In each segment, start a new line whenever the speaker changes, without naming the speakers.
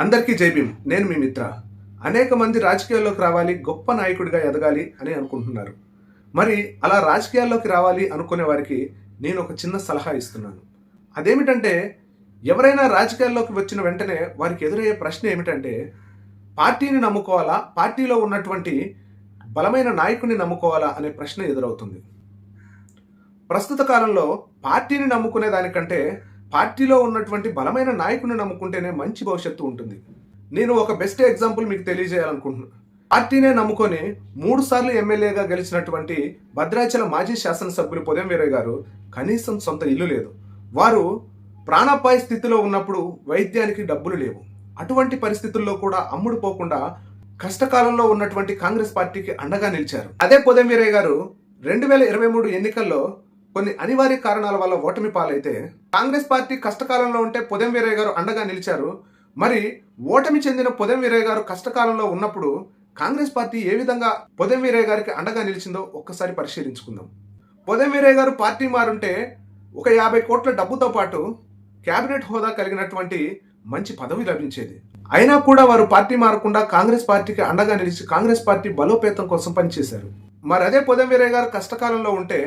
అందరికీ జై భీమ్. నేను మీ మిత్ర. అనేక మంది రాజకీయాల్లోకి రావాలి గొప్ప నాయకుడిగా ఎదగాలి అని అనుకుంటున్నారు. మరి అలా రాజకీయాల్లోకి రావాలి అనుకునే వారికి నేను ఒక చిన్న సలహా ఇస్తున్నాను. అదేమిటంటే ఎవరైనా రాజకీయాల్లోకి వచ్చిన వెంటనే వారికి ఎదురయ్యే ప్రశ్న ఏమిటంటే పార్టీని నమ్ముకోవాలా? పార్టీలో ఉన్నటువంటి బలమైన నాయకుడిని నమ్ముకోవాలా అనే ప్రశ్న ఎదురవుతుంది. ప్రస్తుత కాలంలో పార్టీని నమ్ముకునే దానికంటే పార్టీలో ఉన్నటువంటి బలమైన నాయకుని నమ్ముకుంటేనే మంచి భవిష్యత్తు ఉంటుంది. నేను ఒక బెస్ట్ ఎగ్జాంపుల్ మీకు తెలియజేయాలనుకుంటున్నాను పార్టీనే నమ్ముకొని మూడు సార్లు ఎమ్మెల్యేగా గెలిచినటువంటి భద్రాచల మాజీ శాసనసభ్యులు పొదెం వీరయ్య గారు కనీసం సొంత ఇల్లు లేదు. వారు ప్రాణాపాయ స్థితిలో ఉన్నప్పుడు వైద్యానికి డబ్బులు లేవు. అటువంటి పరిస్థితుల్లో కూడా అమ్ముడు పోకుండా కష్టకాలంలో ఉన్నటువంటి కాంగ్రెస్ పార్టీకి అండగా నిలిచారు. అదే పొదెం వీరయ్య గారు రెండు వేల ఇరవై మూడు ఎన్నికల్లో కొన్ని అనివార్య కారణాల వల్ల ఓటమి పాలైతే కాంగ్రెస్ పార్టీ కష్టకాలంలో ఉంటే పొదెం వీరయ్య గారు అండగా నిలిచారు. మరి ఓటమి చెందిన పొదెం వీరయ్య గారు కష్టకాలంలో ఉన్నప్పుడు కాంగ్రెస్ పార్టీ ఏ విధంగా పొదెం వీరయ్య గారికి అండగా నిలిచిందో ఒక్కసారి పరిశీలించుకుందాం. పొదెం వీరయ్య గారు పార్టీ మారుంటే ఒక యాభై కోట్ల డబ్బుతో పాటు కేబినెట్ హోదా కలిగినటువంటి మంచి పదవి లభించేది. అయినా కూడా వారు పార్టీ మారకుండా కాంగ్రెస్ పార్టీకి అండగా నిలిచి కాంగ్రెస్ పార్టీ బలోపేతం కోసం పనిచేశారు. మరి అదే పొదం వీరయ్య గారు కష్టకాలంలో ఉంటే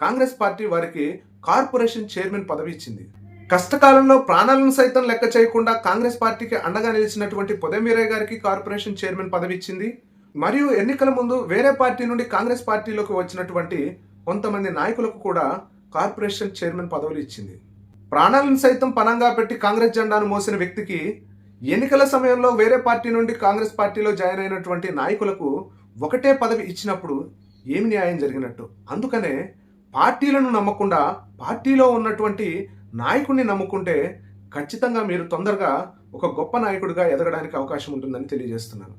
కాంగ్రెస్ పార్టీ వారికి కార్పొరేషన్ చైర్మన్ పదవి ఇచ్చింది. కష్టకాలంలో ప్రాణాలను సైతం లెక్క చేయకుండా కాంగ్రెస్ పార్టీకి అండగా నిలిచినటువంటి పొదం గారికి కార్పొరేషన్ చైర్మన్ పదవి ఇచ్చింది. మరియు ఎన్నికల ముందు వేరే పార్టీ నుండి కాంగ్రెస్ పార్టీలోకి వచ్చినటువంటి కొంతమంది నాయకులకు కూడా కార్పొరేషన్ చైర్మన్ పదవులు ఇచ్చింది. ప్రాణాలను సైతం పణంగా పెట్టి కాంగ్రెస్ జెండాను మోసిన వ్యక్తికి ఎన్నికల సమయంలో వేరే పార్టీ నుండి కాంగ్రెస్ పార్టీలో జాయిన్ అయినటువంటి నాయకులకు ఒకటే పదవి ఇచ్చినప్పుడు ఏమి న్యాయం జరిగినట్టు? అందుకనే పార్టీలను నమ్మకుండా పార్టీలో ఉన్నటువంటి నాయకుడిని నమ్ముకుంటే ఖచ్చితంగా మీరు తొందరగా ఒక గొప్ప నాయకుడిగా ఎదగడానికి అవకాశం ఉంటుందని తెలియజేస్తున్నాను.